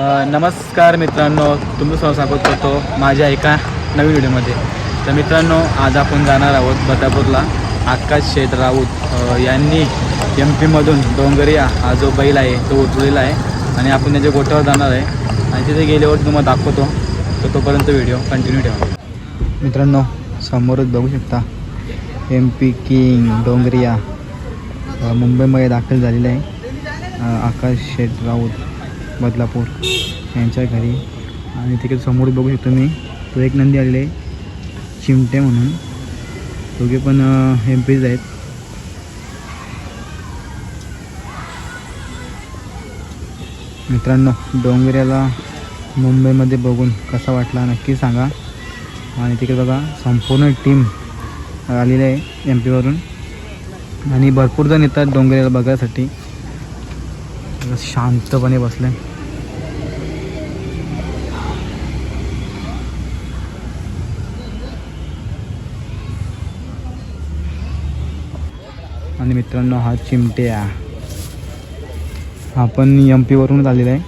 नमस्कार मित्रांनो तुम्ही सर्व स्वागत करतो माझ्या एका नवीन व्हिडिओमध्ये. तर मित्रांनो आज आपण जाणार आहोत बदापूरला आकाश शेठ राऊत यांनी एम पीमधून डोंगरिया हा जो बैल आहे तो उचललेला आहे आणि आपण त्याच्या गोठ्यावर जाणार आहे आणि तिथे गेल्यावर तुम्हाला दाखवतो. तर तोपर्यंत व्हिडिओ कंटिन्यू ठेवा. मित्रांनो समोरच बघू शकता एम पी किंग डोंगरिया मुंबईमध्ये दाखल झालेला आहे आकाश शेठ राऊत. बदलापूर यांच्या घरी. आणि तिकडे समोर बघू शकतो मी तो एक नंदी आलेले आहे. चिमटे म्हणून. दोघे पण एम पीज आहेत. मित्रांनो डोंगऱ्याला मुंबईमध्ये बघून कसा वाटला नक्की सांगा. आणि तिकडे बघा संपूर्ण टीम आलेली आहे एम पीवरून आणि भरपूर जण येतात डोंगऱ्याला बघायसाठी. शांतपणे बसले. आणि मित्रांनो हा चिमट्या. हा पण एम पीवरूनच आलेला आहे.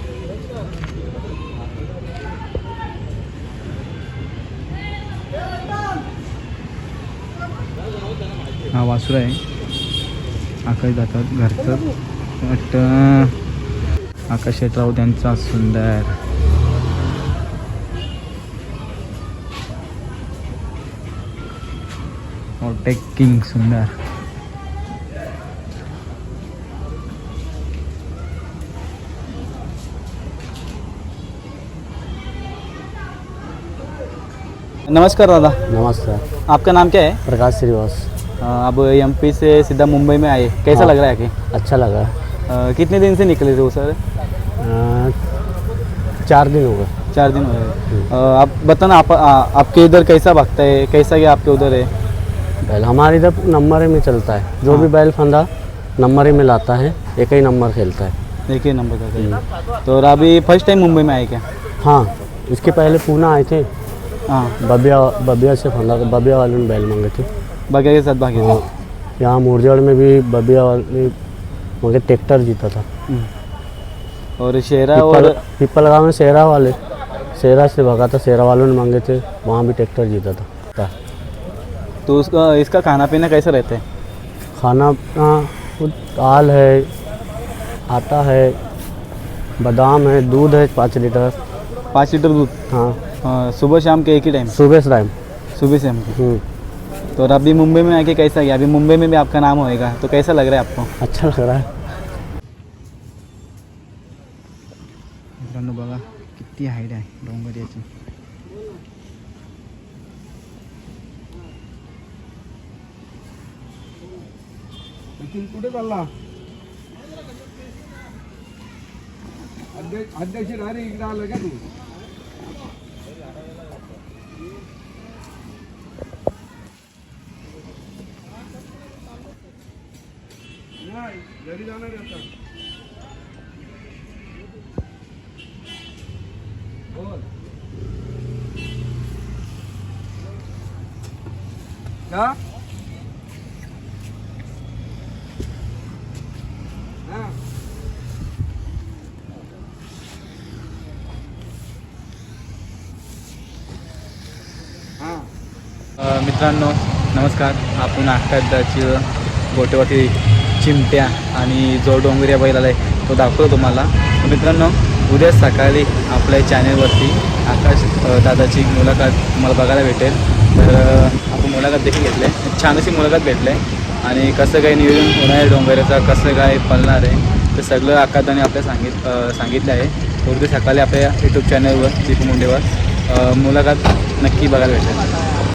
हा वासुर आहे. आकाश जातात घरचं बट आकाश शेटराव त्यांचा सुंदर. किंग सुंदर. नमस्कार दादा। नमस्कार। आपका नाम क्या है? प्रकाश श्रीवास। अब एमपी से सीधा मुंबई में आए। कैसा हाँ। लग रहा है कि अच्छा लगा। कितने दिन से निकले थे वो सर? चार दिन हो गए। चार दिन हो गए। अ, आप बताना आप आ, आपके इधर कैसा भागता है? कैसा क्या आपके उधर है? बैल हमारे इधर नंबर ही में चलता है। जो भी बैल फंदा नंबर ही में लाता है। एक ही नंबर खेलता है। देखिए नंबर का सही। तो और अभी फ़र्स्ट टाइम मुंबई में आए क्या? हाँ इसके पहले पूना आए थे। हाँ। बबिया बबिया से फंदा था बबिया वाले ने बैल मांगे थे। बगैर के साथ भागे थे? यहाँ मुरजड़ में भी बबिया वाले मगर ट्रैक्टर जीता था। हम्म। और शेरा और पिपल गाँव में शेरा वाले शेरा से भगा था शेरा वालों ने मांगे थे वहाँ भी ट्रैक्टर जीता था। था। तो उसका इसका खाना पीना कैसा रहता है? खाना दाल है आटा है बादाम है दूध है पाँच लीटर। पाँच लीटर दूध? हाँ। अ, सुबह शाम के एक ही टाइम सुबह से टाइम सुबह से हमको हम्म, तो और अभी मुंबई में आके कैसा गया? अभी मुंबई में भी आपका नाम होएगा तो कैसा लग रहा है आपको? अच्छा लग रहा है। मित्रांनो बघा किती हाईट आहे डोंगर याची. कुठे चालला? अध्यक्ष अध्यक्ष इकडे आलं का तू? नाही घरी जाणार आता. बोल. का? हा. मित्रांनो नमस्कार. आपण आकाशदाची गोटेवरती चिमट्या आणि जो डोंगरिया बैल आला आहे तो दाखवतो तुम्हाला. मित्रांनो उद्या सकाळी आपल्या चॅनेलवरती आकाश दादाची मुलाखत तुम्हाला बघायला भेटेल. तर आपण मुलाखत देखील घेतली आहे. छान अशी मुलाखत भेटली आहे. आणि कसं काय नियोजन होणार आहे डोंगऱ्याचं कसं काय पळणार आहे ते सगळं आकाशाने आपल्या सांगित सांगितलं आहे. उद्या सकाळी आपल्या यूट्यूब चॅनलवर दीपू मुंडेवर मुलाखत नक्की बघायला भेटेल.